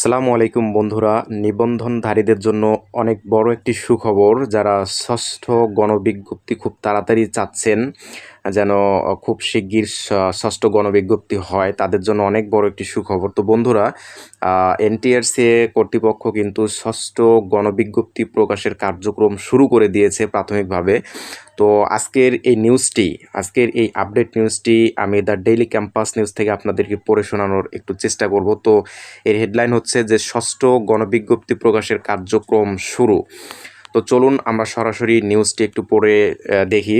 আসসালামু আলাইকুম বন্ধুরা। নিবন্ধনধারীদের জন্য অনেক বড় একটি সুখবর, যারা ষষ্ঠ গণবিজ্ঞপ্তি খুব তাড়াতাড়ি চাচ্ছেন। যেন খুব শিগগির ষষ্ঠ গণবিজ্ঞপ্তি হয়, তাদের জন্য অনেক বড় একটি সুখবর। তো বন্ধুরা এনটিআরসি কর্তৃপক্ষ কিন্তু ষষ্ঠ গণবিজ্ঞপ্তি প্রকাশের কার্যক্রম শুরু করে দিয়েছে প্রাথমিকভাবে। তো আজকের এই নিউজটি, আজকের এই আপডেট নিউজটি আমি দ্য ডেইলি ক্যাম্পাস নিউজ থেকে আপনাদেরকে পড়ে শোনানোর একটু চেষ্টা করব। তো এর হেডলাইন হচ্ছে যে, ষষ্ঠ গণবিজ্ঞপ্তি প্রকাশের কার্যক্রম শুরু। তো চলুন আমরা সরাসরি নিউজটি একটু পড়ে দেখি।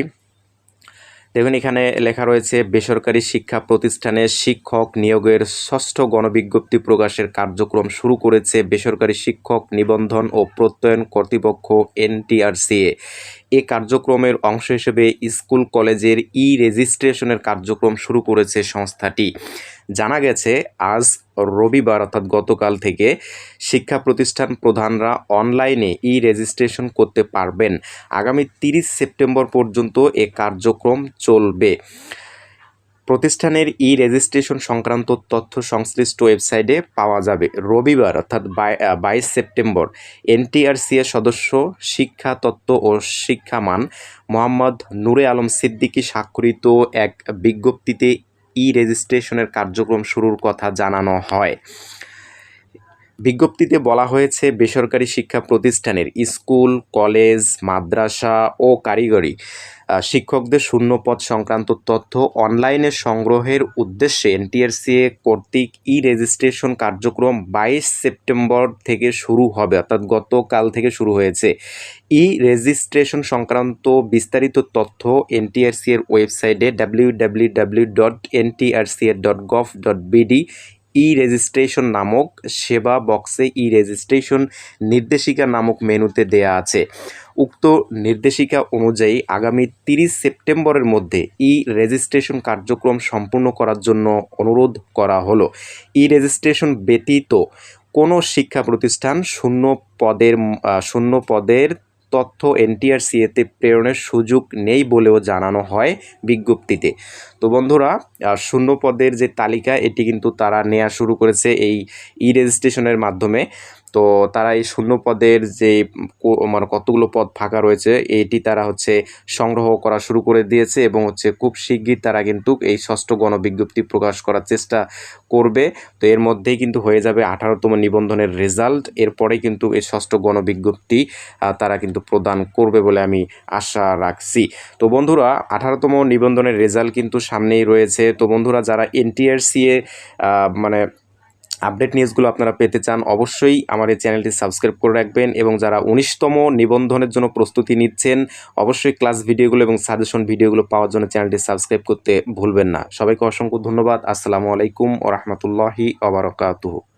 দেখুন, এখানে লেখা রয়েছে, বেসরকারি শিক্ষা প্রতিষ্ঠানে শিক্ষক নিয়োগের ষষ্ঠ গণবিজ্ঞপ্তি প্রকাশের কার্যক্রম শুরু করেছে বেসরকারি শিক্ষক নিবন্ধন ও প্রত্যয়ন কর্তৃপক্ষ এনটিআরসিএ। এ কার্যক্রমের অংশ হিসেবে স্কুল, কলেজের ই রেজিস্ট্রেশনের কার্যক্রম শুরু করেছে সংস্থাটি। জানা গেছে, আজ রবিবার অর্থাৎ গতকাল থেকে শিক্ষা প্রতিষ্ঠান প্রধানরা অনলাইনে ই রেজিস্ট্রেশন করতে পারবেন। আগামী তিরিশ সেপ্টেম্বর পর্যন্ত এ কার্যক্রম চলবে। প্রতিষ্ঠানের ই রেজিস্ট্রেশন সংক্রান্ত তথ্য সংশ্লিষ্ট ওয়েবসাইটে পাওয়া যাবে। রবিবার অর্থাৎ বাইশ সেপ্টেম্বর এনটিআরসিএ সদস্য, শিক্ষা তত্ত্ব ও শিক্ষামান মোহাম্মদ নূরে আলম সিদ্দিকী স্বাক্ষরিত এক বিজ্ঞপ্তিতে ই রেজিস্ট্রেশনের কার্যক্রম শুরুর কথা জানানো হয়। বিজ্ঞপ্তিতে বলা হয়েছে, বেসরকারি শিক্ষা প্রতিষ্ঠানের স্কুল, কলেজ, মাদ্রাসা ও কারিগরি শিক্ষকদের শূন্যপদ সংক্রান্ত তথ্য অনলাইনে সংগ্রহের উদ্দেশ্যে এনটিআরসিএ কর্তৃক ই রেজিস্ট্রেশন কার্যক্রম বাইশ সেপ্টেম্বর থেকে শুরু হবে, অর্থাৎ গতকাল থেকে শুরু হয়েছে। ই রেজিস্ট্রেশন সংক্রান্ত বিস্তারিত তথ্য এনটিআরসি এর ওয়েবসাইটে W W W dot NTRCA dot gov dot BD e registration নামক সেবা বক্সে ই রেজিস্ট্রেশন নির্দেশিকা নামক মেনুতে দেয়া আছে। উক্ত নির্দেশিকা অনুযায়ী আগামী তিরিশ সেপ্টেম্বরের মধ্যে ই রেজিস্ট্রেশন কার্যক্রম সম্পূর্ণ করার জন্য অনুরোধ করা হলো। ই রেজিস্ট্রেশন ব্যতীত কোনো শিক্ষা প্রতিষ্ঠান শূন্য পদের শূন্য পদের তথ্য এনটিআরসিএতে প্রেরণের সুযোগ নেই বলেও জানানো হয় বিজ্ঞপ্তিতে। তো বন্ধুরা শূন্য পদের যে তালিকা, এটি কিন্তু তারা নেওয়া শুরু করেছে এই ই রেজিস্ট্রেশনের মাধ্যমে। তো তারা এই শূন্য পদের যে মানে কতগুলো পদ ফাঁকা রয়েছে, এটি তারা হচ্ছে সংগ্রহ করা শুরু করে দিয়েছে এবং হচ্ছে খুব শিগগির তারা কিন্তু এই ষষ্ঠ গণবিজ্ঞপ্তি প্রকাশ করার চেষ্টা করবে। তো এর মধ্যেই কিন্তু হয়ে যাবে আঠারোতম নিবন্ধনের রেজাল্ট। এরপরে কিন্তু এই ষষ্ঠ গণবিজ্ঞপ্তি তারা কিন্তু প্রদান করবে বলে আমি আশা রাখছি। তো বন্ধুরা, আঠারোতম নিবন্ধনের রেজাল্ট কিন্তু সামনেই রয়েছে। তো বন্ধুরা, যারা এনটিআরসিএ মানে আপডেট নিউজগুলো আপনারা পেতে চান, অবশ্যই আমার এই চ্যানেলটি সাবস্ক্রাইব করে রাখবেন এবং যারা উনিশতম নিবন্ধনের জন্য প্রস্তুতি নিচ্ছেন, অবশ্যই ক্লাস ভিডিওগুলো এবং সাজেশন ভিডিওগুলো পাওয়ার জন্য চ্যানেলটি সাবস্ক্রাইব করতে ভুলবেন না। সবাইকে অসংখ্য ধন্যবাদ। আসসালামু আলাইকুম ও রহমতুল্লাহি ওবরাকাতুহু